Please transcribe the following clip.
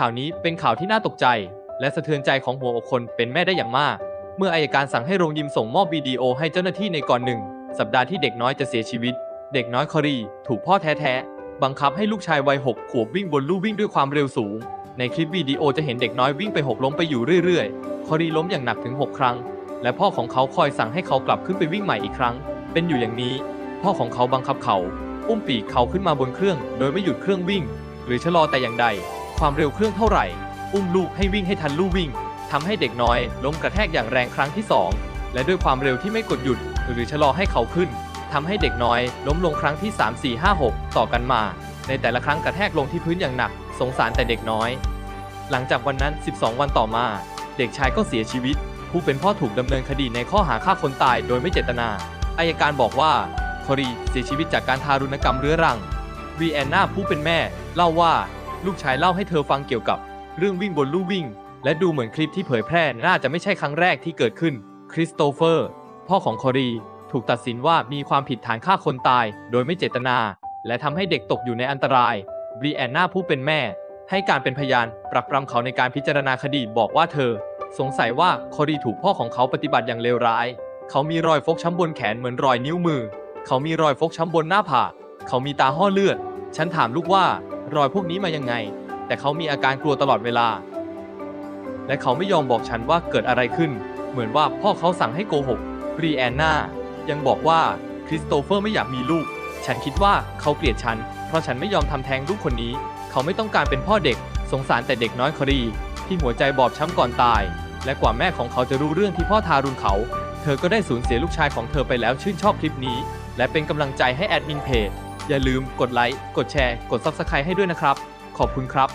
ข่าวนี้เป็นข่าวที่น่าตกใจ และสะเทือนใจของหัวอกคนเป็นแม่ได้อย่างมาก เมื่ออายการสั่งให้โรงยิมส่งมอบวิดีโอให้เจ้าหน้าที่ในก่อนหนึ่ง สัปดาห์ที่เด็กน้อยจะเสียชีวิต เด็กน้อยคอรี ถูกพ่อแท้ๆ บังคับให้ลูกชายวัยหกขวบวิ่งบนลู่วิ่งด้วยความเร็วสูง ในคลิปวิดีโอจะเห็นเด็กน้อยวิ่งไปหกล้มไปอยู่เรื่อยๆ คอรีล้มอย่างหนักถึง 6 ครั้ง และพ่อของเขาคอยสั่งให้เขากลับขึ้นไปวิ่งใหม่อีกครั้ง เป็นอยู่อย่างนี้ พ่อของเขาบังคับเขา อุ้มปีกเขาขึ้นมาบนเครื่อง โดยไม่หยุดเครื่องวิ่ง หรือชะลอแต่อย่างใด ความเร็วเครื่องเท่าไหร่ อุ้มลูกให้วิ่งให้ทันลู่วิ่งทำให้เด็กน้อยล้มกระแทกอย่างแรงครั้งที่สองและด้วยความเร็วที่ไม่กดหยุด หรือชะลอให้เขาขึ้นทำให้เด็กน้อยล้มลงครั้งที่ 3 4 5 6 ต่อกันมา ในแต่ละครั้งกระแทกลงที่พื้นอย่างหนัก สงสารแต่เด็กน้อย หลังจากวันนั้น 12 วันต่อมา เด็กชายก็เสียชีวิต ผู้เป็นพ่อถูกดำเนินคดีในข้อหาฆ่าคนตายโดยไม่เจตนาอายการบอกว่าคอรีเสียชีวิตจากการทารุณกรรมเรื้อรัง วีแอนนาผู้เป็นแม่ เล่าว่า ลูกชายเล่าให้เธอฟังเกี่ยวกับเรื่องวิ่งบนลู่วิ่ง และดูเหมือนคลิปที่เผยแพร่น่าจะไม่ใช่ครั้งแรกที่เกิดขึ้น คริสโตเฟอร์ พ่อของคอรี ถูกตัดสินว่ามีความผิดฐานฆ่าคนตาย โดยไม่เจตนา และทำให้เด็กตกอยู่ในอันตรายบรีแอนนาผู้เป็นแม่ ให้การเป็นพยานปรักปรำเขาในการพิจารณาคดีบอกว่าเธอ สงสัยว่าคอรีถูกพ่อของเขาปฏิบัติอย่างเลวร้าย เขามีรอยฟกช้ำบนแขนเหมือนรอยนิ้วมือ เขามีรอยฟกช้ำบนหน้าผากเขามีตาห่อเลือด ฉันถามลูกว่ารอยพวกนี้มายังไง แต่เขามีอาการกลัวตลอดเวลา และเขาไม่ยอมบอกฉันว่าเกิดอะไรขึ้น เหมือนว่าพ่อเขาสั่งให้โกหกบรีแอนนายังบอกว่าคริสโตเฟอร์ไม่อยากมีลูก ฉันคิดว่าเขาเกลียดฉัน เพราะฉันไม่ยอมทำแท้งลูกคนนี้ เขาไม่ต้องการเป็นพ่อเด็ก สงสารแต่เด็กน้อยครี ที่หัวใจบอบช้ำก่อนตาย และกว่าแม่ของเขาจะรู้เรื่องที่พ่อทารุณเขา เธอก็ได้สูญเสียลูกชายของเธอไปแล้วชื่นชอบคลิปนี้ และเป็นกำลังใจให้แอดมินเพจ อย่าลืมกดไลค์ กดแชร์ กด Subscribe ให้ด้วยนะครับ ขอบคุณครับ